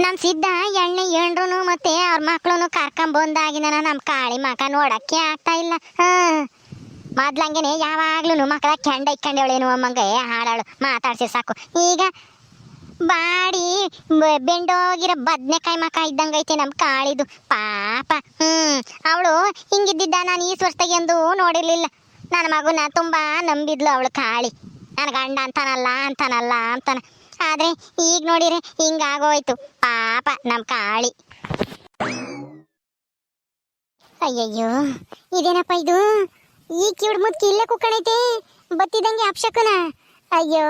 ನಮ್ ಸಿದ್ಧ ಎಣ್ಣೆ ಎಂಡ್ರು ಮತ್ತೆ ಅವ್ರ ಮಕ್ಳು ಕರ್ಕೊಂಬಂದಾಗಿನ ನಮ್ಮ ನಮ್ ಕಾಳಿ ಮಕ ನೋಡಕ್ಕೆ ಆಗ್ತಾ ಇಲ್ಲ. ಮೊದ್ಲಂಗೆನೆ ಯಾವಾಗ್ಲೂ ಮಕ್ಕಳ ಕೆಂಡ ಇಕ್ಕಂಡೇವಳೇನು ಅಮ್ಮಂಗೆ ಹಾಡಾಳು, ಮಾತಾಡ್ಸಿ ಸಾಕು. ಈಗ ಬಾಡಿ ಬೆಂಡೋಗಿರೋ ಬದ್ನೆಕಾಯಿ ಮಕ ಇದ್ದಂಗೈತೆ ನಮ್ಮ ಕಾಳಿದು. ಪಾಪ. ಹ್ಮ್. ಅವಳು ಹಿಂಗಿದ್ದಿದ್ದ ನಾನು ಈ ಸ್ವರ್ತಾಗಿ ಎಂದು ನೋಡಿರ್ಲಿಲ್ಲ. ನನ್ನ ಮಗುನ ತುಂಬಾ ನಂಬಿದ್ಲು ಅವಳು ಕಾಳಿ. ನನ್ನ ಗಂಡ ಅಂತಾನಲ್ಲ ಅಂತಾನಲ್ಲ, ಅಂತಾನ. ಆದ್ರೆ ಈಗ ನೋಡಿರೆ ಹಿಂಗಾಗೋಯ್ತು ಪಾಪ ನಮ್ ಕಾಳಿ. ಅಯ್ಯಯ್ಯೋ, ಇದೇನಪ್ಪ ಇದು? ಈ ಕಿವಿಡ್ ಮುದ್ಕಿ ಇಲ್ಲೇ ಕುಕ್ಕಣೈತೆ ಬತ್ತಿದಂಗೆ ಅಪ್ಶಕನ. ಅಯ್ಯೋ,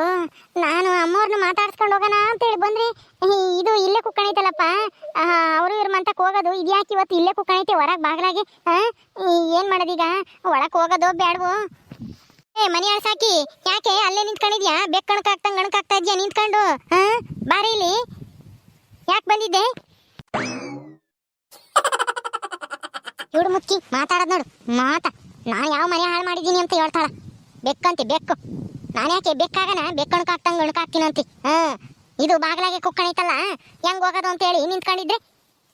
ನಾನು ಅಮ್ಮವ್ರನ್ನ ಮಾತಾಡ್ಸ್ಕೊಂಡು ಹೋಗೋಣ ಅಂತೇಳಿ ಬಂದ್ರೆ ಬಂದ್ರಿ ಇದು ಇಲ್ಲೇ ಕುಕ್ಕಣೈತಲ್ಲಪ್ಪ ಅವರು ಇವ್ರ ಮಂತಕ್ ಹೋಗೋದು. ಇದ್ಯಾಕೆ ಇವತ್ತು ಇಲ್ಲೇ ಕುಕ್ಕಣೈತೆ ಹೊರಗೆ ಬಾಗ್ಲಾಗೆ, ಆ? ಏನ್ ಮಾಡೋದೀಗ? ಒಳಕ್ ಹೋಗೋದು ಬೇಡವು ಏ, ಮನಿ ಸಾಕಿ ಯಾಕೆ? ಅಲ್ಲೇ ನಿಂತ್ಕೊಂಡಿದ್ಯಾ? ಬೆಕ್ಕಣಕ್ಕೆ ಇದ್ಯಾ ನಿಂತ್ಕೊಂಡು, ಹಾ, ಬಾರಿ ಇಲ್ಲಿ. ಯಾಕೆ ಬಂದಿದ್ದೆ? ಇವಳು ಮುಕ್ಕಿ ಮಾತಾಡೋದು ನೋಡು, ಮಾತ. ನಾನು ಯಾವ ಮನೆ ಹಾಳು ಮಾಡಿದ್ದೀನಿ ಅಂತ ಹೇಳ್ತಾಳ. ಬೆಕ್ಕಂತಿ, ಬೆಕ್ಕು. ನಾನು ಯಾಕೆ ಬೆಕ್ಕಾಗನ? ಬೆಕ್ಕಣಕ್ ಆಗ್ತಂಗ್ ಅಂತಿ. ಹಾ, ಇದು ಬಾಗ್ಲಾಗೆ ಕುಕ್ಕಣೈತಲ್ಲ ಹೆಂಗೆ ಹೋಗೋದು ಅಂತ ಹೇಳಿ ನಿಂತ್ಕೊಂಡಿದ್ರೆ?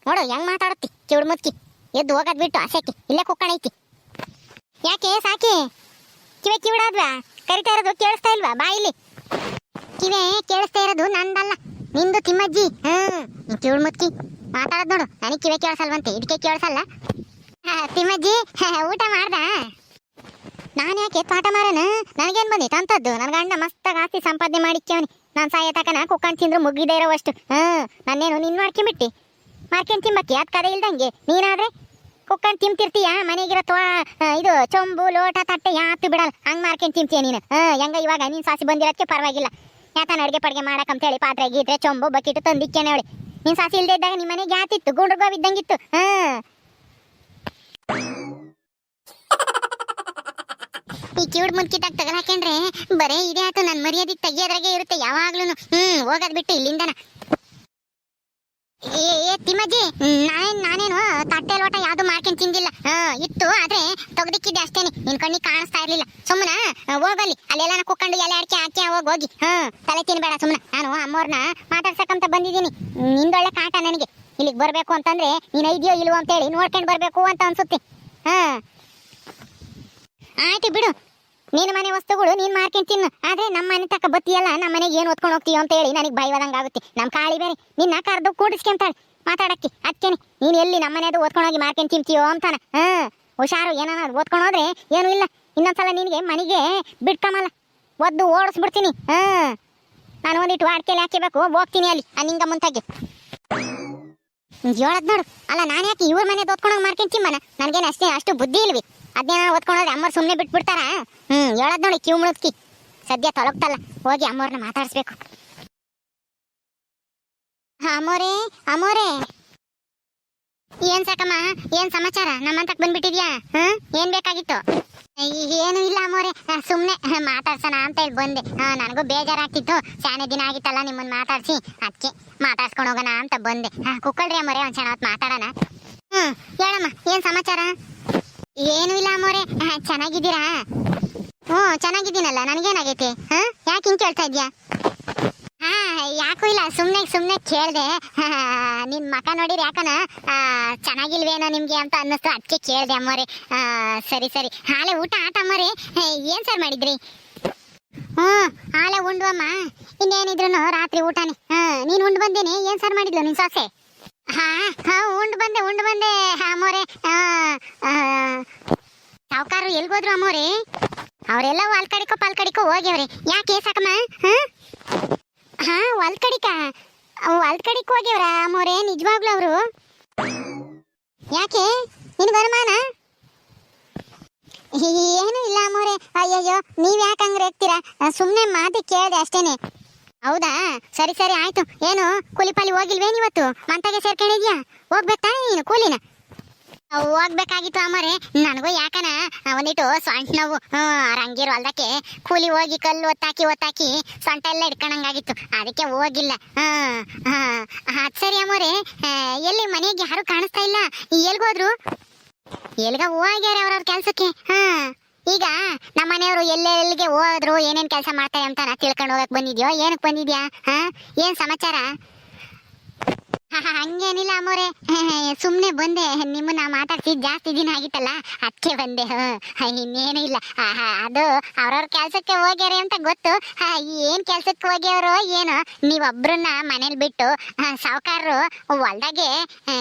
ನೋಡು, ಹೆಂಗ್ ಮಾತಾಡುತ್ತಿ? ಕಿವಿಡ್ ಮುತ್ಕಿ ಎದ್ದು ಹೋಗೋದ್ ಬಿಟ್ಟು ಆಸೆಕಿ ಇಲ್ಲೇ ಕುಕ್ಕಣೈತಿ ಯಾಕೆ ಸಾಕಿ? ಕಿವೆ ಕಿವಿಡಾದ್ವಾ ಕರಿತಾ ಇರೋದು ಕೇಳಿಸ್ತಾ ಇಲ್ವಾ? ಬಾ ಇಲ್ಲಿ. ಕಿವೆ ಕೇಳಿಸ್ತಾ ಇರೋದು ನಂದಲ್ಲ. ನಿಂದು ತಿಮ್ಮಜ್ಜಿ. ಹ್ಮ್. ಕಿವಿಡ್ ಮುತ್ಕಿ ಮಾತಾಡೋದ್ ನೋಡು. ನನಗೆ ಕಿವೆ ಕೇಳಿಸಲ್ವಂತೆ. ಇದಕ್ಕೆ ಕೇಳಿಸಲ್ಲ. ತಿಮ್ಮಜ್ಜಿ. ಊಟ ಮಾಡ್ದ? ನಾನು ಯಾಕೆ ಪಾಠ ಮಾರನ? ನನಗೇನು ಬಂದಿ ತಂತದ್ದು ನನ್ನ ಗಂಡ ಮಸ್ತಾಗಿ ಆಸ್ತಿ ಸಂಪಾದನೆ ಮಾಡಿಕ್ಯವನಿ ನಾನು ಸಾಯ ತಕನ ಕುಕ್ಕಂಡು ತಿಂದ್ರು ಮುಗ್ಗಿದೇ ಇರೋವಷ್ಟು. ಹ್ಮ್ ನಾನೇನು ನಿನ್ನ ಮಾಡ್ಕೊಂಬಿಟ್ಟಿ? ಮಾಡ್ಕೊಂಡು ತಿಂಬಕ್ಕಿ ಅದು ಕದೆ ಇಲ್ದಂಗೆ. ನೀನಾದ್ರೆ? ಕುಕ್ಕಂಡು ತಿಂತಿರ್ತೀಯ ಮನೆಗಿರೋ ತೋ ಇದು ಚೊಂಬು, ಲೋಟ, ತಟ್ಟೆ ಯಾತು ಬಿಡಲ್ಲ. ಹಂಗ್ ಮಾಡ್ಕೊಂಡು ತಿಂತೀಯ ನೀನು? ಹಾ, ಹೆಂಗ ಇವಾಗ ನೀನ್ ಸಾಸಿ ಬಂದಿರೋದಕ್ಕೆ ಪರವಾಗಿಲ್ಲ. ಯಾತನ ಅಡುಗೆ ಪಡ್ಗೆ ಮಾಡಕ್ ಅಂತೇಳಿ ಪಾತ್ರೆ ಗೀತ್ರೆ ಚೊಂಬು ಬಕಿಟ್ಟು ತಂದಿಕ್ಕೇನೆ ನೋಡಿ ನಿನ್ ಸಾಸಿ ಇಲ್ದೇ ಇದ್ದಾಗ ನಿಮ್ಮ ಮನೆಗೆ ಯಾತಿತ್ತು? ಗುಂಡ್ರ ಗೋವ್ ಇದ್ದಂಗಿತ್ತು. ಹಾ. ಈ ಕಿವಿಡ್ ಮುನ್ಕಿದಾಗ ತಗಲ್ ಹಾಕೊಂಡ್ರೆ ಬರೇ ಇದೆ ಆತು. ನನ್ ಮರ್ಯಾದಿ ತೆಗಿಯೋದ್ರಾಗೆ ಇರುತ್ತೆ ಯಾವಾಗ್ಲೂ ಹ್ಮ್, ಹೋಗೋದ್ ಬಿಟ್ಟು ಇಲ್ಲಿಂದನ. ಏ ಏ, ತಿಮ್ಮಜ್ಜಿ ನಾನೇನ್ ನಾನೇನು ತಟ್ಟೆ ಲೋಟ ಯಾವ್ದು ಮಾಡ್ಕೊಂಡ್ ತಿಂದಿಲ್ಲ. ಇತ್ತು, ಆದ್ರೆ ತೆಗ್ದಿಕ್ಕಿದ್ದೆ ಅಷ್ಟೇನೆ ನಿನ್ ಕಣ್ಣಿಗೆ ಕಾಣಿಸ್ತಾ ಇರ್ಲಿಲ್ಲ. ಸುಮ್ಮನ ಹೋಗಲಿ ಅಲ್ಲೆಲ್ಲ ಕುಕ್ಕೊಂಡು ಎಲೆ ಅಡಿಕೆ ಹಾಕಿ ಹೋಗಿ ಹೋಗಿ. ಹಾ, ತಲೆ ತಿನ್ಬೇಡ ಸುಮ್ಮನ ನಾನು ಅಮ್ಮವ್ರನ್ನ ಮಾತಾಡ್ಸಕ್ಕಂತ ಬಂದಿದ್ದೀನಿ. ನಿಂದೊಳ್ಳೆ ಕಾಟ ನನಗೆ. ಇಲ್ಲಿಗೆ ಬರಬೇಕು ಅಂತಂದ್ರೆ ನೀನ್ ಇದೆಯೋ ಇಲ್ವೋ ಅಂತೇಳಿ ನೋಡ್ಕೊಂಡ್ ಬರ್ಬೇಕು ಅಂತ ಅನ್ಸುತ್ತೆ. ಹಾ. ಆಯ್ತು ಬಿಡು. ನಿನ್ನ ಮನೆ ವಸ್ತುಗಳು ನೀನ್ ಮಾರ್ಕೆಂಡ್ ತಿನ್ನು. ಆದ್ರೆ ನಮ್ಮ ಮನೆ ತಕ್ಕ ಬತ್ತಿಯಲ್ಲ, ನಮ್ಮ ಮನೆಗೆ ಏನ್ ಓದ್ಕೊಂಡು ಹೋಗ್ತೀಯ ಅಂತ ಹೇಳಿ ನನಗೆ ಬೈವದಂಗ ಆಗುತ್ತೆ. ನಮ್ಮ ಕಾಳಿ ಬೇರೆ. ನಿನ್ನ ಕರೆದು ಕೂಡಿಸ್ಕೊಂತಾಳೆ ಮಾತಾಡಕ್ಕೆ ಅದಕ್ಕೇನೆ ನೀನ್ ಎಲ್ಲಿ ನಮ್ಮ ಮನೆದು ಓದ್ಕೊಂಡು ಹೋಗಿ ಮಾರ್ಕೆಂಡ್ ತಿಂತೀಯೋ ಅಂತಾನ. ಹಾ, ಹುಷಾರು ಏನಾನ ಓದ್ಕೊಂಡು ಹೋದ್ರೆ ಏನೂ ಇಲ್ಲ. ಇನ್ನೊಂದ್ಸಲ ನಿನಗೆ ಮನೆಗೆ ಬಿಡ್ಕಮಲ್ಲ ಒದ್ದು ಓಡಿಸ್ಬಿಡ್ತೀನಿ. ಹಾ, ನಾನು ಒಂದಿಟ್ಟು ವಾಡ್ಕೆಲಿ ಹಾಕಿಬೇಕು ಹೋಗ್ತೀನಿ ಅಲ್ಲಿ ನಿಂಗ ಮುಂತಾಗಿ. ಹೇಳದ್ ನೋಡು. ಅಲ್ಲ, ನಾನು ಯಾಕೆ ಇವ್ರ ಮನೆ ಓದ್ಕೊಂಡೋಗಿ ಮಾರ್ಕೆಂಡ್ ತಿಮ್ಮನ? ನನಗೇನು ಅಷ್ಟೇ, ಅಷ್ಟು ಬುದ್ಧಿ ಇಲ್ವಿ? ಅದೇನ ಓದ್ಕೊಂಡೋದ್ರೆ ಅಮ್ಮರ್ ಸುಮ್ಮನೆ ಬಿಟ್ಬಿಡ್ತಾರ? ಹ್ಮ್ ಹೇಳದ್ ನೋಡಿ ಕ್ಯೂ ಮುಳುಗ್ಕಿ ಸದ್ಯ ತೊಲಗ್ತಲ್ಲ ಹೋಗಿ ಅಮ್ಮವ್ರನ್ನ ಮಾತಾಡ್ಸ್ಬೇಕು. ಅಮ್ಮೋರೇ ಅಮ್ಮೋರೇ. ಏನ್ ಸಾಕಮ್ಮ? ಏನ್ ಸಮಾಚಾರ? ನಮ್ಮಂತಕ್ ಬಂದ್ಬಿಟ್ಟಿದ್ಯಾ? ಹ್ಮ್ ಏನ್ ಬೇಕಾಗಿತ್ತು? ಏನು ಇಲ್ಲ ಅಮ್ಮೋರೆ. ಸುಮ್ನೆ ಮಾತಾಡ್ಸೋಣ ಅಂತ ಹೇಳಿ ಬಂದೆ. ಹಾ, ನನಗೂ ಬೇಜಾರಾಗ್ತಿತ್ತು. ಶಾನೆ ದಿನ ಆಗಿತ್ತಲ್ಲ ನಿಮ್ಮನ್ನ ಮಾತಾಡ್ಸಿ. ಅದಕ್ಕೆ ಮಾತಾಡ್ಸ್ಕೊಂಡು ಹೋಗೋಣ ಅಂತ ಬಂದೆ. ಹಾ, ಕುಕ್ಕಳ್ರಿ ಅಮ್ಮೋರೆ ಒಂದ್ ಕ್ಷಣ ಮಾತಾಡೋಣ. ಹ್ಮ್ ಹೇಳಮ್ಮ ಏನ್ ಸಮಾಚಾರ? ಏನು ಇಲ್ಲ ಅಮ್ಮೋರೆ. ಚೆನ್ನಾಗಿದ್ದೀರಾ? ಹ್ಞೂ, ಚೆನ್ನಾಗಿದ್ದೀನಲ್ಲ. ನನಗೇನಾಗೈತೆ? ಹಾಂ? ಯಾಕೆ ಹಿಂಗೆ ಕೇಳ್ತಾ ಇದ್ಯಾ? ಹಾ, ಯಾಕೂ ಇಲ್ಲ. ಸುಮ್ಮನೆ ಸುಮ್ಮನೆ ಕೇಳಿದೆ. ನಿಮ್ಮ ಮಕ ನೋಡಿರಿ ಯಾಕನ? ಚೆನ್ನಾಗಿಲ್ವೇನೋ ನಿಮಗೆ ಅಂತ ಅನ್ನಿಸ್ತು. ಅದಕ್ಕೆ ಕೇಳಿದೆ ಅಮ್ಮೋರೆ. ಸರಿ ಸರಿ. ಹಾಲೆ ಊಟ ಆಟ ಅಮ್ಮೋರೆ. ಏನು ಏನ್ ಸರ್ ಮಾಡಿದ್ರಿ? ಹ್ಞೂ, ಹಾಲೆ ಉಂಡು ಅಮ್ಮ ಇನ್ನೇನಿದ್ರು ರಾತ್ರಿ ಊಟನೇ. ಹಾಂ, ನೀನು ಉಂಡು ಬಂದೇನೆ? ಏನ್ ಸರ್ ಮಾಡಿದ್ಲು ನಿನ್ನ ಸೊಸೆ? ಹಾ ಹಾ, ಉಂಡು ಬಂದೆ ಉಂಡು ಬಂದೆ ಅಮ್ಮೋರೆ. ಸಾವುಕಾರರು ಎಲ್ಗೋದ್ರು ಅಮ್ಮೋರೆ? ಅವರೆಲ್ಲ ಹೊಲ್ ಕಡಿಕೋ, ಪಾಲ್ ಕಡಿಕೋ ಹೋಗ್ಯವ್ರೆ. ಯಾಕೆ, ಸಾಕಮ್ಮ? ಹಾ? ಹೊಲ್ ಕಡಿಕ? ಹೊಲ್ ಕಡಿಕ್ ಹೋಗ್ಯವ್ರ ಅಮ್ಮೋರೆ, ನಿಜವಾಗ್ಲೂ ಅವರು? ಯಾಕೆ? ನಿನ್ ಅನುಮಾನ ಏನು ಇಲ್ಲ ಅಮ್ಮೋರೆ. ಅಯ್ಯಯ್ಯೋ ನೀವು ಯಾಕೆ ಹಂಗ್ ರೇಗ್ತೀರಾ ಸುಮ್ಮನೆ ಮಾತಿ ಕೇಳಿದೆ ಅಷ್ಟೇನೆ. ಹೌದಾ? ಸರಿ ಸರಿ, ಆಯ್ತು. ಏನು ಕೂಲಿ ಪಾಲಿ ಹೋಗಿಲ್ವೇನು ಇವತ್ತು ಮಂತಾಗೆ ಸೇರ್ಕೊಂಡಿದ್ಯಾ? ಹೋಗ್ಬೇಕಾ ನೀನು ಕೂಲಿನ? ಹೋಗ್ಬೇಕಾಗಿತ್ತು ಅಮ್ಮರೆ. ನನಗೂ ಯಾಕನ? ಒಂದಿಟ್ಟು ಸೊಂಟ ನೋವು. ಹಂಗಿರು ಹೊಲ್ದಕ್ಕೆ ಕೂಲಿ ಹೋಗಿ ಕಲ್ಲು ಒತ್ತಾಕಿ ಒತ್ತಾಕಿ ಸೊಂಟ ಎಲ್ಲ ಹಿಡ್ಕೊಂಡಂಗಾಗಿತ್ತು ಅದಕ್ಕೆ ಹೋಗಿಲ್ಲ. ಅದ್ ಸರಿ ಅಮ್ಮರೆ. ಎಲ್ಲಿ ಮನೆಗೆ ಯಾರು ಕಾಣಿಸ್ತಾ ಇಲ್ಲ? ಎಲ್ಗೋದ್ರು? ಎಲ್ಗ ಹೋಗ್ಯಾರ ಅವ್ರವ್ರ ಕೆಲ್ಸಕ್ಕೆ? ಹಾ ಈಗ ನಮ್ಮ ಮನೆಯವರು ಎಲ್ಲೆಲ್ಲಿಗೆ ಹೋದ್ರು, ಏನೇನ್ ಕೆಲಸ ಮಾಡ್ತಾರೆ ಅಂತ ನಾ ತಿಳ್ಕೊಂಡು ಹೋಗಕ್ ಬಂದಿದ್ಯೋ? ಏನಕ್ ಬಂದಿದ್ಯಾ? ಹಾ? ಏನ್ ಸಮಾಚಾರ? ಹಂಗೇನಿಲ್ಲ ಅಮ್ಮೋರೆ. ಸುಮ್ಮನೆ ಬಂದೆ. ನಿಮ್ಮನ್ನ ಮಾತಾಡ್ಸಿ ಜಾಸ್ತಿ ದಿನ ಆಗಿತ್ತಲ್ಲ? ಅದಕ್ಕೆ ಬಂದೆ. ಇನ್ನೇನು ಇಲ್ಲ. ಅದು ಅವ್ರವ್ರ ಕೆಲ್ಸಕ್ಕೆ ಹೋಗ್ಯಾರೆ ಅಂತ ಗೊತ್ತು. ಏನ್ ಕೆಲ್ಸಕ್ಕೆ ಹೋಗ್ಯವ್ರು ಏನೋ ನೀವೊಬ್ರನ್ನ ಮನೇಲಿ ಬಿಟ್ಟು ಸಾವುಕಾರರು ಹೊಲ್ದಾಗೆ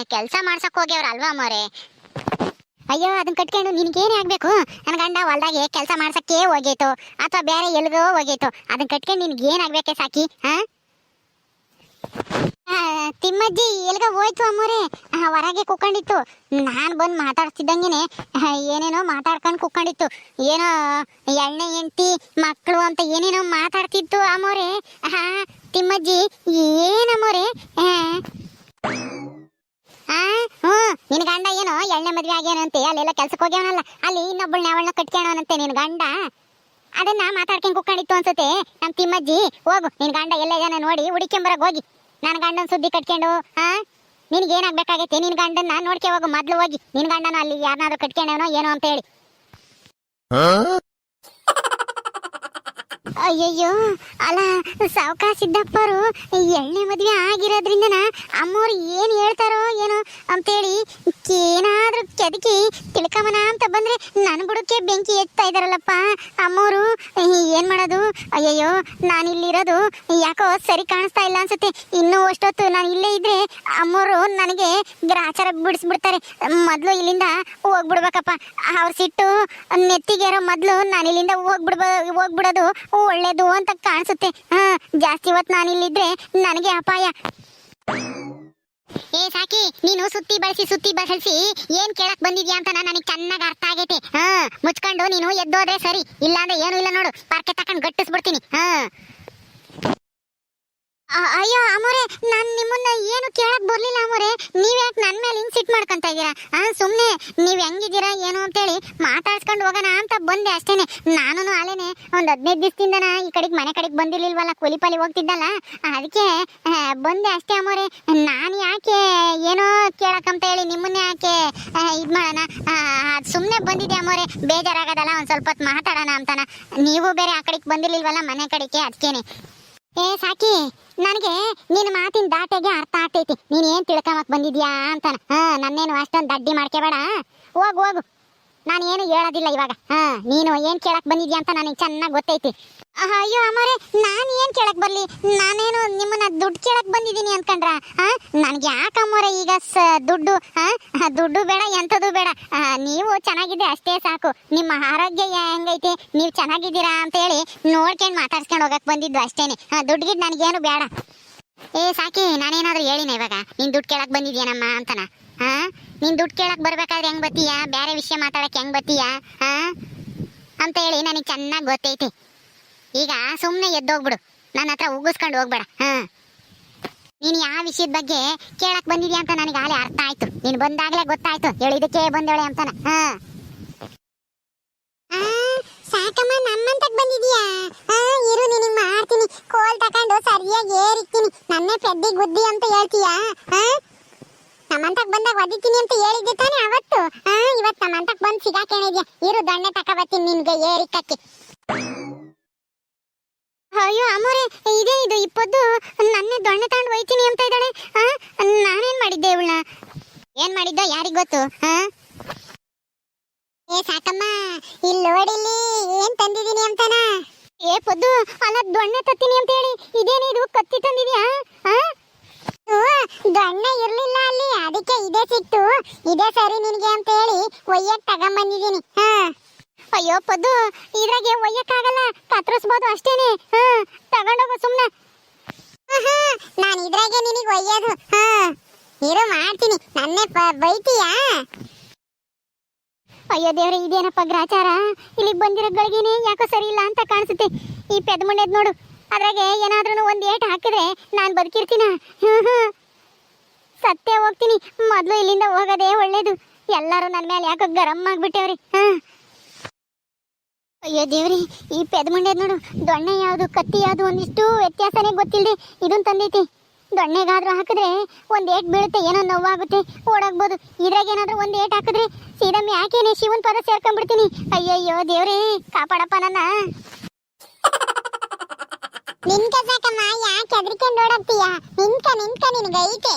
ಕೆಲಸ ಮಾಡ್ಸಕ್ ಹೋಗ್ಯವ್ರ ಅಲ್ವಾ ಅಮ್ಮೋರೆ? ಅಯ್ಯೋ ಅದನ್ನ ಕಟ್ಕೊಂಡು ಏನೇ ಆಗ್ಬೇಕು? ನನ್ನ ಗಂಡ ಹೊಲ್ದಾಗೆ ಕೆಲಸ ಮಾಡ್ಸಕ್ಕೆ ಹೋಗೈತು. ಅಥವಾ ಬೇರೆ ಎಲ್ಗೋ ಹೋಗೈತು. ಅದನ್ನ ಕಟ್ಕೊಂಡು ನಿನ್ಗೆ ಏನಾಗ್ಬೇಕೆ ಸಾಕಿ, ಹಾ? ತಿಮ್ಮಜ್ಜಿ, ಎಲ್ಗ ಹೋಯ್ತು ಅಮ್ಮೋರೆ. ಹೊರಗೆ ಕುಕ್ಕೊಂಡಿತ್ತು ನಾನು ಬಂದು ಮಾತಾಡ್ತಿದ್ದಂಗೆನೆ ಏನೇನೋ ಮಾತಾಡ್ಕೊಂಡು ಕುಕ್ಕೊಂಡಿತ್ತು ಏನೋ ಎಣ್ಣೆ ಹೆಂಡ್ತಿ ಮಕ್ಕಳು ಅಂತ ಏನೇನೋ ಮಾತಾಡ್ತಿತ್ತು ಅಮ್ಮೋರೆ. ಹಾ ತಿಮ್ಮಜ್ಜಿ ಏನಮ್ಮೋರೆ ಆ, ಆ ಹ್ಞೂ ನಿನ್ ಗಂಡ ಏನೋ ಎಣ್ಣೆ ಮದ್ವೆ ಆಗ್ಯಾನಂತೆ, ಅಲ್ಲೆಲ್ಲ ಕೆಲ್ಸಕ್ಕೆ ಹೋಗ್ಯಾವನಲ್ಲ, ಅಲ್ಲಿ ಇನ್ನೊಬ್ಬಳನ್ನ ಅವಳನ್ನ ಕಟ್ಕ್ಯಾಣವನಂತೆ ನಿನ್ ಗಂಡ. ಅದನ್ನ ಮಾತಾಡ್ಕೊಂಡ್ ಕುಕ್ಕೊಂಡಿತ್ತು ಅನ್ಸುತ್ತೆ. ನಮ್ ತಿಮ್ಮಜ್ಜಿ, ಹೋಗು, ನಿನ್ ಗಂಡ ಎಲ್ಲ ಜನ ನೋಡಿ ಹುಡಿಕೊಂಬರಗ್ ಹೋಗಿ. ನನ್ನ ಗಂಡನ ಸುದ್ದಿ ಕಟ್ಕೊಂಡು, ಹಾ? ನಿನ್ಗೇನಾಗ್ಬೇಕಾಗೈತೆ? ನಿನ್ ಗಂಡನ್ನ ನೋಡ್ಕೆ ಹೋಗು, ಮೊದ್ಲು ಹೋಗಿ. ನಿನ್ ಗಂಡನ ಅಲ್ಲಿ ಯಾರನ್ನಾದ್ರೂ ಕಟ್ಕೊಂಡವನೋ ಏನೋ ಅಂತ ಹೇಳಿ. ಅಯ್ಯಯ್ಯೋ, ಅಲ್ಲ ಸಾವುಕಾರ ಸಿದ್ದಪ್ಪರು ಎಣ್ಣೆ ಮದುವೆ ಆಗಿರೋದ್ರಿಂದನ ಅಮ್ಮೋರು ಏನು ಹೇಳ್ತಾರೋ ಏನೋ ಅಂತೇಳಿ ಏನಾದ್ರು ಕೆದಕಿ ತಿಳ್ಕಮನ ಅಂತ ಬಂದ್ರೆ ನನ್ನ ಬುಡಕ್ಕೆ ಬೆಂಕಿ ಎತ್ತಾ ಇದಾರಲ್ಲಪ್ಪ. ಅಮ್ಮೋರು ಏನ್ ಮಾಡೋದು? ಅಯ್ಯಯ್ಯೋ ನಾನು ಇಲ್ಲಿರೋದು ಯಾಕೋ ಸರಿ ಕಾಣಿಸ್ತಾ ಇಲ್ಲ ಅನ್ಸುತ್ತೆ. ಇನ್ನೂ ಅಷ್ಟೊತ್ತು ನಾನು ಇಲ್ಲೇ ಇದ್ರೆ ಅಮ್ಮೋರು ನನಗೆ ಗ್ರಾಚಾರ ಬಿಡಿಸ್ಬಿಡ್ತಾರೆ. ಮೊದಲು ಇಲ್ಲಿಂದ ಹೋಗ್ಬಿಡ್ಬೇಕಪ್ಪ. ಅವ್ರ ಸಿಟ್ಟು ನೆತ್ತಿಗೇರೋ ಮೊದಲು ನಾನು ಇಲ್ಲಿಂದ ಹೋಗ್ಬಿಡ್ಬ, ಹೋಗ್ಬಿಡೋದು ಒಳ್ಳೇದು ಅಂತ ಕಾಣಿಸುತ್ತೆ. ಹಾ, ಜಾಸ್ತಿ ಹೊತ್ತು ನಾನಿಲ್ಲಿದ್ರೆ ನನಗೆ ಅಪಾಯ. ಏ, ಸಾಕಿ, ನೀನು ಸುತ್ತಿ ಬಳಸಿ ಸುತ್ತಿ ಬಳಸಿ. ಏನ್ ಕೇಳಕ್ ಬಂದಿದ್ಯಾ ಅಂತ ನನಗೆ ಚೆನ್ನಾಗಿ ಅರ್ಥ ಆಗೈತೆ. ಹಾ, ಮುಚ್ಕೊಂಡು ನೀನು ಎದ್ದೋದ್ರೆ ಸರಿ. ಇಲ್ಲಾಂದ್ರೆ ಏನು ಇಲ್ಲ ನೋಡು. ಪಾರ್ಕೆ ತಕೊಂಡ್ ಗಟ್ಟಿಸ್ಬಿಡ್ತೀನಿ. ಹಾ. ಅಯ್ಯೋ, ಅಮೋರೆ, ನಾನ್ ನಿಮ್ಮನ್ನ ಏನು ಕೇಳಕ್ ಬರ್ಲಿಲ್ಲ ಅಮೋರೆ. ನೀವ್ ಯಾಕೆ ನನ್ ಮೇಲೆ ಇನ್ಸಿಟ್ ಸಿಟ್ ಮಾಡ್ಕೊಂತ ಇದೀರಾ? ಆ ಸುಮ್ನೆ, ನೀವ್ ಹೆಂಗಿದ್ದೀರಾ, ಏನು ಅಂತೇಳಿ ಮಾತಾಡ್ಸ್ಕೊಂಡು ಹೋಗೋಣ ಅಂತ ಬಂದೆ ಅಷ್ಟೇನೆ. ನಾನು ಆಲೇನೆ ಒಂದ್ ಹದಿನೈದು ದಿವಸದಿಂದನ ಈ ಕಡೆಗ್ ಮನೆ ಕಡೆಗ್ ಬಂದಿರ್ಲಿಲ್ವಲ್ಲ ಕೂಲಿ ಪಾಲಿ ಹೋಗ್ತಿದ್ದಲ್ಲ. ಅದಕ್ಕೆ ಬಂದೆ ಅಷ್ಟೇ ಅಮೋರೆ ನಾನು ಯಾಕೆ ಏನೋ ಕೇಳಕ್ಕಂತ ಹೇಳಿ ನಿಮ್ಮನ್ನೇ ಯಾಕೆ ಇದ್ ಇದ್ ಅದು ಸುಮ್ಮನೆ ಬಂದಿದ್ದೆ ಅಮೋರೆ ಬೇಜಾರಾಗದಲ್ಲ, ಒಂದ್ ಸ್ವಲ್ಪ ಹೊತ್ತು ಮಾತಾಡೋಣ ಅಂತಾನ. ನೀವು ಬೇರೆ ಆ ಕಡೆಗೆ ಬಂದಿರ್ಲಿಲ್ವಲ್ಲ ಮನೆ ಕಡೆಗೆ ಅದಕ್ಕೇನೆ ಏ, ಸಾಕಿ, ನನಗೆ ನಿನ್ನ ಮಾತಿನ ದಾಟೆಗೆ ಅರ್ಥ ಆಗ್ತೈತಿ. ನೀನ್ ಏನ್ ತಿಳ್ಕೊಂಬಕ್ ಬಂದಿದ್ಯಾ ಅಂತಾನ. ಹಾ, ನನ್ನೇನು ಅಷ್ಟೊಂದು ದಡ್ಡಿ ಮಾಡ್ಕೋಬೇಡ. ಹೋಗು ಹೋಗು. ನಾನು ಏನು ಹೇಳೋದಿಲ್ಲ ಇವಾಗ. ಹಾ, ನೀನು ಏನ್ ಕೇಳಕ್ ಬಂದಿದ್ಯಾ ಅಂತ ನನಗೆ ಚೆನ್ನಾಗಿ ಗೊತ್ತೈತಿ. ಅಯ್ಯೋ ಅಮ್ಮರೆ, ನಾನು ಏನ್ ಕೇಳಕ್ ಬರ್ಲಿ? ನಾನೇನು ನಿಮ್ಮನ್ನ ದುಡ್ಡು ಕೇಳಕ್ ಬಂದಿದ್ದೀನಿ ಅನ್ಕಂಡ್ರ? ಹಾ ನನ್ಗೆ ಯಾಕಮ್ಮೋರೆ ಈಗ ದುಡ್ಡು? ಹಾ ದುಡ್ಡು ಬೇಡ, ಎಂಥದ್ದು ಬೇಡ. ನೀವು ಚೆನ್ನಾಗಿದೆ ಅಷ್ಟೇ ಸಾಕು. ನಿಮ್ಮ ಆರೋಗ್ಯ ಹೆಂಗೈತಿ? ನೀವು ಚೆನ್ನಾಗಿದ್ದೀರಾ ಅಂತ ಹೇಳಿ ನೋಡ್ಕೊಂಡು ಮಾತಾಡ್ಸ್ಕೊಂಡು ಹೋಗಕ್ ಬಂದಿದ್ದು ಅಷ್ಟೇನೆ. ದುಡ್ಡಿಗೆ ನನಗೇನು ಬೇಡ. ಏ, ಸಾಕಿ, ನಾನೇನಾದ್ರೂ ಹೇಳಿನ ಇವಾಗ? ನೀನ್ ದುಡ್ಡು ಕೇಳಕ್ ಬಂದಿದ್ಯಾನಮ್ಮ ಅಂತನ? ಹಾ ನೀನ್ ದುಡ್ಡು ಕೇಳಕ್ ಬರ್ಬೇಕಾದ್ರೆ ಹೆಂಗ್ ಬತ್ತೀಯ? ಬೇರೆ ವಿಷಯ ಮಾತಾಡಕ್ ಹೆಂಗ್ ಬತ್ತೀಯ? ಹಾ ಅಂತ ಹೇಳಿ ನನಗೆ ಚೆನ್ನಾಗಿ ಗೊತ್ತೈತಿ. ಈಗ ಸುಮ್ಮನೆ ಎದ್ದೋಗ್ಬಿಡು. ನನ್ನ ಹತ್ರ ಉಗಿಸ್ಕೊಂಡು ಹೋಗ್ಬೇಡ. ಹಾ. ನೀನು ಯಾವ ವಿಷಯದ ಬಗ್ಗೆ ಕೇಳಕ್ ಬಂದಿದ್ಯಾ ಅಂತ ನನಗೆ ಆಲೆ ಅರ್ಥ ಆಯ್ತು. ನೀನು ಬಂದಾಗಲೇ ಗೊತ್ತಾಯ್ತು. ಹೇಳಿದಕ್ಕೆ ಬಂದೇಳೆ ಅಂತಾನ. ಹಾ. ಸಾಕಮ್ಮ ನಮ್ಮಂತಕ್ ಬಂದಿದ್ಯಾ? ಆ, ಇರು ನಿನಗೆ ಮಾಡ್ತೀನಿ ಕೋಲ್ ತಕೊಂಡು ಸರಿಯಾಗಿ ಏರಿಕ್ತೀನಿ. ನನ್ನೇ ಪೆದ್ದಿ ಗುದ್ದಿ ಅಂತ ಹೇಳ್ತೀಯಾ? ಆ? ನಮ್ಮಂತಕ್ ಬಂದಾಗ ಒದಿತೀನಿ ಅಂತ ಹೇಳಿದ್ದೆ ತಾನೇ ಅವತ್ತು? ಆ, ಇವತ್ತು ನಮ್ಮಂತಕ್ ಬಂದ್ ಸಿಗಾಕೊಂಡಿದ್ಯಾ ಇರು ದೊಣ್ಣೆ ತಕ ಬರ್ತೀನಿ ನಿನ್ಗೆ ಏರಿಕಕ್ಕೆ ಅಯ್ಯೋ ಅಮ್ಮೋರೆ ಇದೇ ಇದು ಇಪ್ಪದ್ದು ನನ್ನೇ ದೊಣ್ಣೆ ತಗೊಂಡು ಹೋಯ್ತೀನಿ ಅಂತ ಇದ್ದಾಳೆ. ಆ, ನಾನೇನ್ ಮಾಡಿದ್ದೆ ಇವಳನ್ನ? ಏನ್ ಮಾಡಿದ್ದ ಯಾರಿಗ್ ಗೊತ್ತು? ಹಾ ಏ ಸಾಕಮ್ಮ ಇಲ್ಲಿ ನೋಡಿಲ್ಲಿ ಏನ್ ತಂದಿದೀನಿ ಅಂತಾನ? ಏ ಪೊದ್ದು ಅಲ್ಲ ದೊಣ್ಣೆ ತತ್ತೀನಿ ಅಂತ ಹೇಳಿ ಇದೇನಿದು ಇದು ಕತ್ತಿ ತಂದಿದ್ಯಾ? ಆ? ಓ, ಅಣ್ಣ ಇರ್ಲಿಲ್ಲ ಅಲ್ಲಿ ಅದಕ್ಕೆ ಇದೆ ಸಿಕ್ತು. ಇದೆ ಸರಿ ನಿನಗೆ ಅಂತ ಹೇಳಿ ಒಯ್ಯಕ್ ತಗೊಂಬಂದಿದ್ದೀನಿ. ಹಾ. ಅಯ್ಯೋ ಪದ್ದು ಇದ್ರಾಗೆ ಒಯ್ಯಕ್ಕಾಗಲ್ಲ ಕತ್ರಿಸ್ಬೋದು ಅಷ್ಟೇನೆ. ಹಾ ತಗೊಂಡೋಗು ಸುಮ್ಮನೆ ನಾನು ಇದ್ರಾಗೆ ನಿನಗೆ ಒಯ್ಯೋದು. ಹಾ ಇರು ಮಾಡ್ತೀನಿ ನನ್ನೇ ಬೈತೀಯಾ? ಅಯ್ಯೋ ದೇವ್ರೆ ಇದೇನಪ್ಪ ಗ್ರಾಚಾರ? ಇಲ್ಲಿಗೆ ಬಂದಿರೋ ಗಳಿಗೆನೆ ಯಾಕೋ ಸರಿ ಇಲ್ಲ ಅಂತ ಕಾಣಿಸುತ್ತೆ. ಈ ಪೆದ್ಮುಂಡೆದ್ ನೋಡು. ಅದ್ರಾಗೆ ಏನಾದ್ರೂ ಒಂದು ಏಟ್ ಹಾಕಿದ್ರೆ ನಾನು ಬದುಕಿರ್ತೀನ? ಹ್ಮ್ ಹ್ಮ್ ಸತ್ತೇ ಹೋಗ್ತೀನಿ ಮೊದಲು ಇಲ್ಲಿಂದ ಹೋಗೋದೇ ಒಳ್ಳೇದು. ಎಲ್ಲರೂ ನನ್ನ ಮೇಲೆ ಯಾಕೋ ಗರಂ ಆಗ್ಬಿಟ್ಟೇವ್ರಿ. ಹಾಂ. ಅಯ್ಯೋ ದೇವ್ರಿ, ಈ ಪೆದ್ಮುಂಡೆದ್ ನೋಡು, ದೊಣ್ಣೆ ಯಾವುದು, ಕತ್ತಿ ಯಾವುದು ಒಂದಿಷ್ಟು ವ್ಯತ್ಯಾಸನೇ ಗೊತ್ತಿಲ್ಲದೆ ಇದನ್ನು ತಂದೈತಿ. ದೊಣ್ಣೆಗಾದ್ರೂ ಹಾಕಿದ್ರೆ ಒಂದು ಏಟ್ ಬೀಳುತ್ತೆ, ಏನೋ ನೋವಾಗುತ್ತೆ, ಓಡಾಗ್ಬೋದು. ಇದ್ರಾಗ ಏನಾದರೂ ಒಂದ್ ಏಟ್ ಹಾಕಿದ್ರೆ ಸೀದಮ್ಮಿ ಯಾಕೇನೆ ಶಿವನ್ ಪದ ಸೇರ್ಕೊಂಡ್ಬಿಡ್ತೀನಿ. ಅಯ್ಯಯ್ಯೋ ದೇವ್ರಿ, ಕಾಪಾಡಪ್ಪ ನನ್ನ. ನಿನ್ಕ ಸಾಕಮ್ಮ, ಯಾಕೆ ಅದ್ರಿಕೆ ನೋಡತ್ತೀಯ ನಿನ್ಕ ನಿನ್ಕ ನಿನ್ಗೈತೆ.